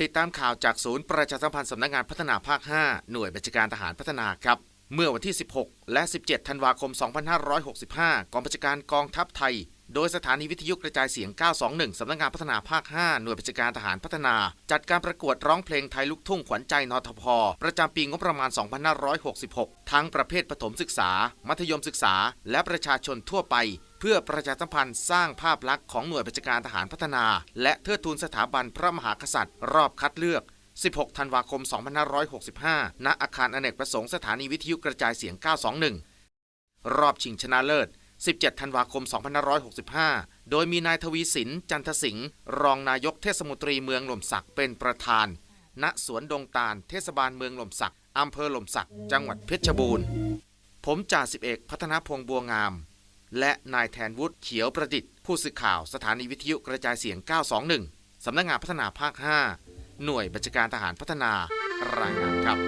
ติดตามข่าวจากศูนย์ประชาสัมพันธ์สำนักงานพัฒนาภาค 5 หน่วยบัญชาการทหารพัฒนาครับ เมื่อวันที่ 16 และ 17 ธันวาคม 2565 กองบัญชาการกองทัพไทย โดยสถานีวิทยุกระจายเสียง 921 สำนักงานพัฒนาภาค 5 หน่วยบัญชาการทหารพัฒนา จัดการประกวดร้องเพลงไทยลูกทุ่งขวัญใจนทพ ประจำปีงบประมาณ 2566 ทั้งประเภทประถมศึกษา มัธยมศึกษา และประชาชนทั่วไป เพื่อประชาสัมพันธ์สร้างภาพลักษณ์ของหน่วยบัญชาการทหารพัฒนา และเทิดทูนสถาบันพระมหากษัตริย์ รอบคัดเลือก 16 ธันวาคม 2565 ณ อาคารอเนกประสงค์สถานีวิทยุกระจายเสียง 921 รอบชิงชนะเลิศ 17 ธันวาคม 2565 โดยมีนายทวีสิน จันทสิงห์ รองนายกเทศมนตรีเมืองหล่มสักเป็นประธาน ณ สวนดงตาล เทศบาลเมืองหล่มสักอำเภอหล่มสัก จังหวัดเพชรบูรณ์ ผมจ่าสิบเอกพัฒนาพงษ์บัวงาม และนายแทนวุฒิเขียวประดิษฐ์ ผู้สื่อข่าวสถานีวิทยุกระจายเสียง 921 สำนักงานพัฒนาภาค 5 หน่วยบัญชาการทหารพัฒนารายงานครับ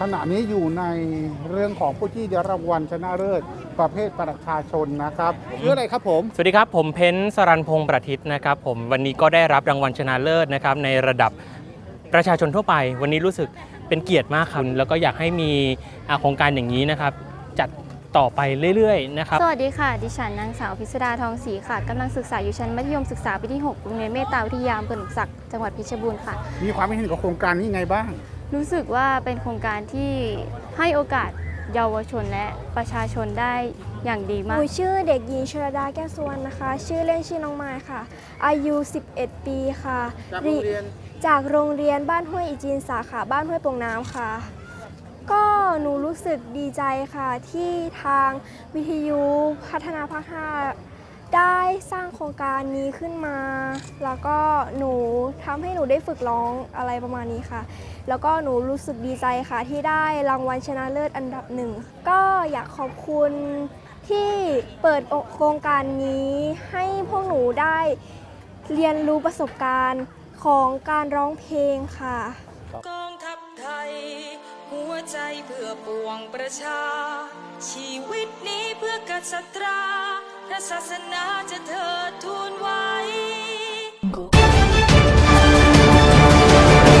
ขณะนี้อยู่ในเรื่องของผู้ที่ได้รางวัลชนะเลิศ ประเภทประชาชนนะครับชื่ออะไรครับผม สวัสดีครับ ผมเพ้นสรันพงษ์ประทิตนะครับผมวันนี้ก็ได้รับรางวัลชนะเลิศนะครับในระดับประชาชนทั่วไป วันนี้รู้สึกเป็นเกียรติมากครับแล้วก็อยากให้มีอ่าโครงการอย่างนี้นะครับ จัดต่อไปเรื่อยๆนะครับ สวัสดีค่ะ ดิฉันนางสาวพิสดาทองศรีค่ะกำลังศึกษาอยู่ชั้นมัธยมศึกษาปีที่6โรงเรียนเมตตาวิทยาอำเภอหนองสักจังหวัดเพชรบูรณ์ค่ะ มีความคิดเห็นกับโครงการนี้ยังไงบ้าง รู้สึกว่าเป็นโครงการที่ให้โอกาส เยาวชนและประชาชนได้อย่างดีหมากนูชื่อเด็กหญิงชรดาแก้วสุวรรณนะคะ ชื่อเล่นชื่อน้องไม้ค่ะ อายุ 11 ปีค่ะจากโรงเรียน จากโรงเรียนบ้านห้วยอีจีนสาขาบ้านห้วยโป่งน้ำค่ะ ก็หนูรู้สึกดีใจค่ะที่ทางวิทยุพัฒนาภาค5 ได้สร้างโครงการนี้ขึ้นมา แล้วก็หนูทำให้หนูได้ฝึกร้องอะไรประมาณนี้ค่ะ แล้วก็หนูรู้สึกดีใจค่ะ ที่ได้รางวัลชนะเลิศอันดับหนึ่ง ก็อยากขอบคุณที่เปิดโครงการนี้ให้พวกหนูได้เรียนรู้ประสบการณ์ของการร้องเพลงค่ะกองทัพไทย หัวใจเพื่อปวงประชา ชีวิตนี้เพื่อกษัตรา พระศาสนาจะเถิดทูนไว้